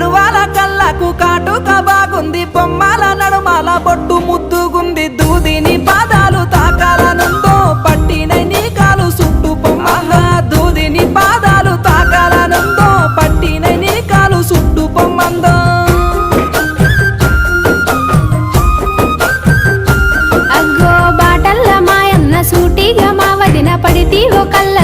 కలువాల కళ్ళకు కాటుక బాగుంది. బొమ్మల నడుమాల పొట్టు ముద్దుగుంది. దూదిని పాదాలు తాకాలనుందో పట్టిన నీకాలు సుట్టు బొమ్మల దూదిని పాదాలు తాకాలనుందో పట్టిన నీకాలు సుట్టు బొమ్మందో. అగ్గో బాటల్ల మాయన్న సూటిగా మా వదిన పడితీవో కళ్ళ